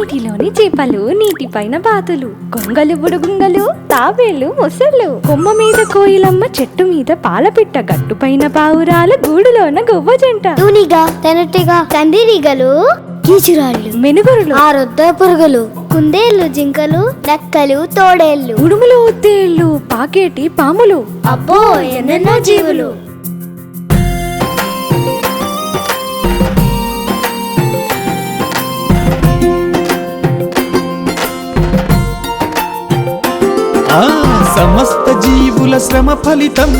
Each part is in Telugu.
నీటిలోని చేపలు నీటిపైన బాతులు గొంగలు బుడుగుంగలు తాబేళ్ళు మొసళ్ళు కొమ్మ మీద కోయిలమ్మ చెట్టు మీద పాలపిట్ట గట్టుపైన పావురాలు గూడులోన గువ్వ జంట. తూనిగా తెనటిగా కందిరీగలు కీచురాళ్ళు మెనుగురులు ఆరొద్ద పురుగులు కుందేళ్ళు జింకలు నక్కలు తోడేళ్ళు ఉడుములు ఉత్తేళ్ళు పాకేటి పాములు. అబ్బో ఎన్నెన్నో జీవులు. సమస్త జీవుల శ్రమ ఫలితం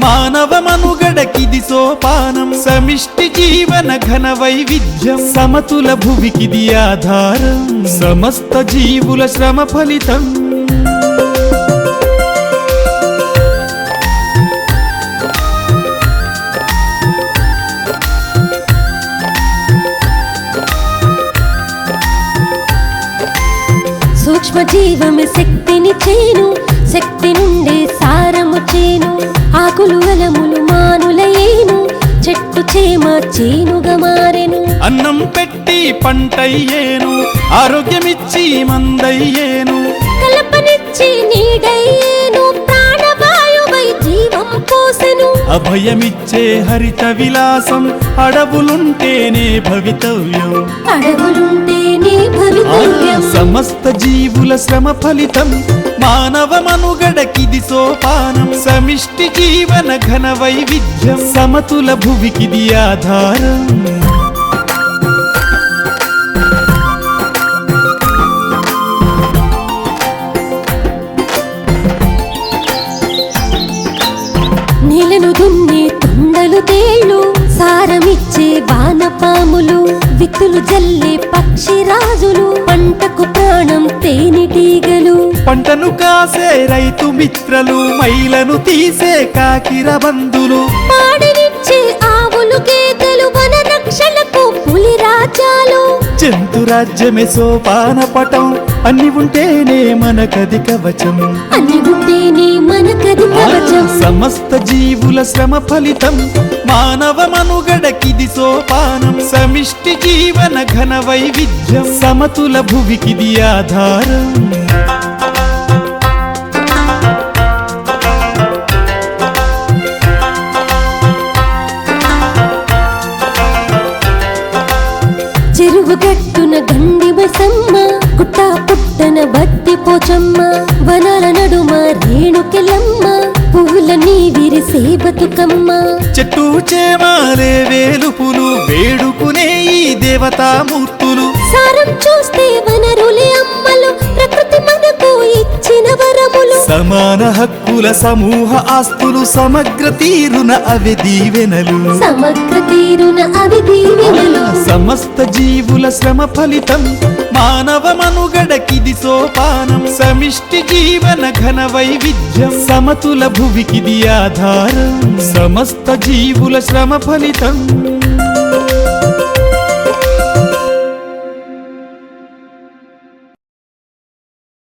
మానవ మనుగడకిది సోపానం. సమిష్టి జీవన ఘన వైవిధ్యం సమతుల భువికిది ఆధారం. సమస్త జీవుల శ్రమ ఫలితం. సూక్ష్మ జీవమే శక్తిని చేను శక్తి నుండే సారము చేను ఆకులు అలములు మానులయేను చెట్టు చేమ చేనుగా మారెను. అన్నం పెట్టి పంటయ్యేను ఆరోగ్యమిచ్చి మందయ్యేను. కలపనిచ్చి నీడయ్యేను అభయమిచ్చే హరిత విలాసం అడవులుంటేనే భవితవ్యం. సమస్త జీవుల శ్రమ ఫలితం మానవ మనుగడకిది సోపానం. సమిష్టి జీవన ఘన వైవిధ్యం సమతుల భువికిది ఆధారం. పంటను కాసే రైతు మిత్రలు మైలను తీసే కాకిర బంధులు. ఆవులు గేదెలు వన రక్షణకు పులి రాజ్యాలు జంతు రాజ్యమే సోపాన పటం అన్ని ఉంటేనే మనకది కవచం అన్ని ఉంటేనే మనకది కవచం సమస్త జీవుల శ్రమ ఫలితం మానవ మనుగడకిది సోపానం. సమిష్టి జీవన ఘన వైవిధ్యం సమతుల భువికిది ఆధారం. గట్టున గండి బసమ్మ గుట్ట పుట్టన బత్తి పోచమ్మ వనాల నడుమ రేణుకెలమ్మ పువ్వులన్నీ విరిసే బతుకమ్మ చెట్టు చేమాలే వేలుపులు వేడుకునే ఈ దేవతామూర్తులు. సారం చూస్తే వనరులే అమ్మలు ప్రకృతి మనకు ఇచ్చిన వరములు. సమాన హక్కుల సమూహ ఆస్తులు సమగ్ర తీరున అవి దీవెనలు. సమగ్ర తీరున అవి దీవెనలు. సమస్త జీవుల శ్రమ ఫలితం. మానవ మనుగడకిది సోపానం. సమిష్టి జీవన ఘన వైవిధ్యం. సమతుల భువికిది ఆధారం. సమస్త జీవుల శ్రమ ఫలితం.